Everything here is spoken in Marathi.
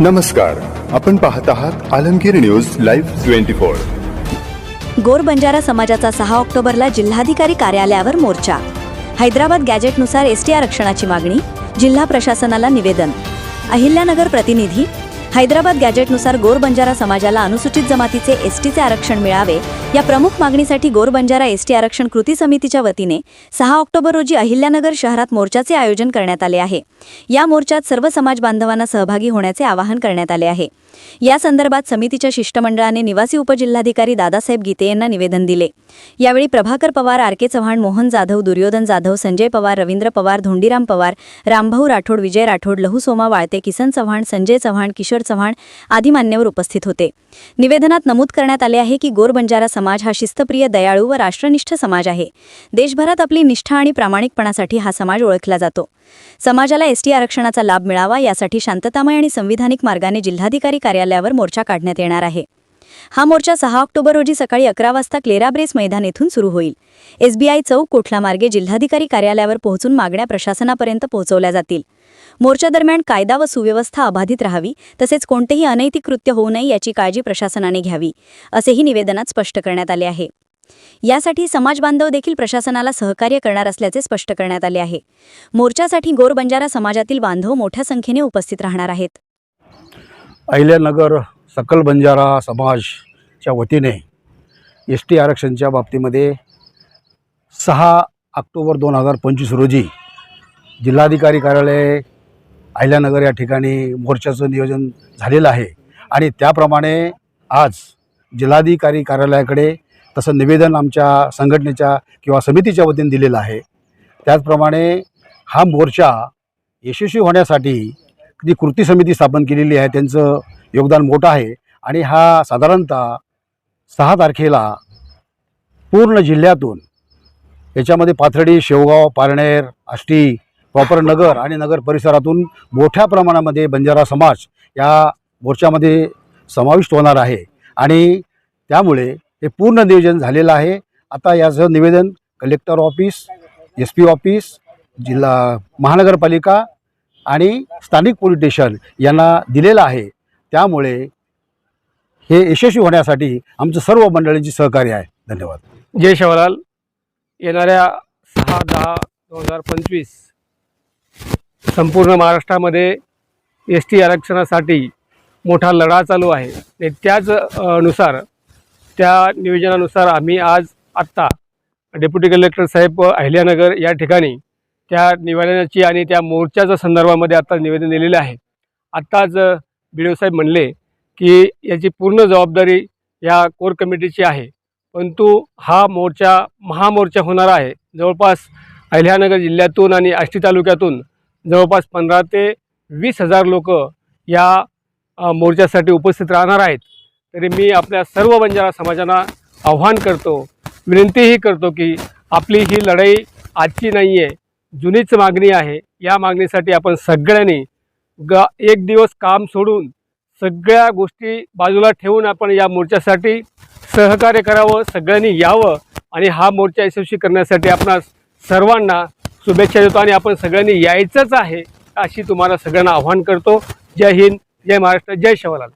नमस्कार आपण पाहत आहात Alamgir news live twenty four. Gor Banjara समाजाचा सहा ऑक्टोबरला जिल्हाधिकारी कार्यालयावर मोर्चा. हैदराबाद गॅजेटनुसार एसटी आरक्षणाची मागणी जिल्हा प्रशासनाला निवेदन. अहिल्यानगर प्रतिनिधी हैदराबाद गॅजेटनुसार गोर बंजारा समाजाला अनुसूचित जमातीचे एसटीचे आरक्षण मिळावे या प्रमुख मागणीसाठी गोर बंजारा एसटी आरक्षण कृती समितीच्या वतीने सहा ऑक्टोबर रोजी अहिल्यानगर शहरात मोर्चाचे आयोजन करण्यात आले आहे. या मोर्चात सर्व समाज बांधवांना सहभागी होण्याचे आवाहन करण्यात आले आहे. या संदर्भात समितीच्या शिष्टमंडळाने निवासी उपजिल्हाधिकारी दादासाहेब गीते यांना निवेदन दिले. यावेळी प्रभाकर पवार आर के चव्हाण मोहन जाधव दुर्योधन जाधव संजय पवार रवींद्र पवार धोंडीराम पवार रामभाऊ राठोड विजय राठोड लहू सोमा वाळते किसन चव्हाण संजय चव्हाण किशोर चव्हाण आदी मान्यवर उपस्थित होते. निवेदनात नमूद करण्यात आले आहे की गोर बंजारा समाज हा शिस्तप्रिय दयाळू व राष्ट्रनिष्ठ समाज आहे. देशभरात आपली निष्ठा आणि प्रामाणिकपणासाठी हा समाज ओळखला जातो. समाजाला एसटी आरक्षणाचा लाभ मिळावा यासाठी शांततामय आणि संविधानिक मार्गाने जिल्हाधिकारी कार्यालयावर मोर्चा काढण्यात येणार आहे. हा मोर्चा सहा ऑक्टोबर रोजी सकाळी अकरा वाजता क्लेराब्रेस मैदान येथून सुरू होईल. एसबीआय चौक कोठला मार्गे जिल्हाधिकारी कार्यालयावर पोहोचून मागण्या प्रशासनापर्यंत पोहोचवल्या जातील. मोर्चा दरम्यान कायदा व सुव्यवस्था अबाधित राहावी तसेच कोणतेही अनैतिक कृत्य होऊ नये याची काळजी प्रशासनाने घ्यावी असेही निवेदनात स्पष्ट करण्यात आले आहे. यासाठी समाज बांधव देखील प्रशासनाला सहकार्य करणार असल्याचे स्पष्ट करण्यात आले आहे. मोर्चासाठी गोर बंजारा समाजातील बांधव मोठ्या संख्येने उपस्थित राहणार आहेत. अहिल्यानगर सकल बंजारा समाजच्या वतीने एस टी आरक्षणच्या बाबतीमध्ये सहा ऑक्टोबर दोन हजार पंचवीस रोजी जिल्हाधिकारी कार्यालय अहिल्यानगर या ठिकाणी मोर्चाचं नियोजन झालेलं आहे. आणि त्याप्रमाणे आज जिल्हाधिकारी कार्यालयाकडे तसं निवेदन आमच्या संघटनेच्या किंवा समितीच्या वतीने दिलेलं आहे. त्याचप्रमाणे हा मोर्चा यशस्वी होण्यासाठी जी कृती समिती स्थापन केलेली आहे त्यांचं योगदान मोठं आहे. आणि हा साधारणतः सहा तारखेला पूर्ण जिल्ह्यातून याच्यामध्ये पाथर्डी शेवगाव पारनेर आष्टी प्रॉपर नगर आणि नगर परिसरातून मोठ्या प्रमाणामध्ये बंजारा समाज या मोर्चामध्ये समाविष्ट होणार आहे. आणि त्यामुळे हे पूर्ण नियोजन झालेलं आहे. आता याचं निवेदन collector office S P office जिल्हा महानगरपालिका आणि स्थानिक पोलीस स्टेशन यांना दिलेलं आहे. त्यामुळे हे यशस्वी होण्यासाठी आमचं सर्व मंडळींची सहकार्य आहे. धन्यवाद. जय शिवलाल येणाऱ्या सहा दहा दोन हजार पंचवीस संपूर्ण महाराष्ट्रामध्ये एस टी आरक्षणासाठी मोठा लढा चालू आहे. आणि त्याच नुसार त्या नियोजनानुसार आम्ही आज आत्ता डेप्युटी कलेक्टर साहेब अहिल्यानगर या ठिकाणी त्या निवेदनाची आणि त्या मोर्चाच्या संदर्भामध्ये आता निवेदन दिलेलं आहे. आत्ताच बी डी साहेब म्हणले की याची पूर्ण जबाबदारी या कोर कमिटीची आहे. परंतु हा मोर्चा महामोर्चा होणार आहे. जवळपास अहिल्यानगर जिल्ह्यातून आणि आष्टी तालुक्यातून जवळपास पंधरा ते वीस हजार लोक या मोर्चासाठी उपस्थित राहणार आहेत. तरी मी आपल्या सर्व बंजारा समाजांना आव्हान करतो विनंतीही करतो की आपली ही लढाई आजची नाही आहे जुनीच मागणी आहे. या मागणीसाठी आपण सगळ्यांनी ग एक दिवस काम सोडून सगळ्या गोष्टी बाजूला ठेवून आपण या मोर्चासाठी सहकार्य करावं सगळ्यांनी यावं आणि हा मोर्चा यशस्वी करण्यासाठी आपणास सर्वांना शुभेच्छा देतो आणि आपण सगळ्यांनी यायचंच आहे अशी तुम्हाला सगळ्यांना आव्हान करतो. जय हिंद जय महाराष्ट्र जय शिवलाल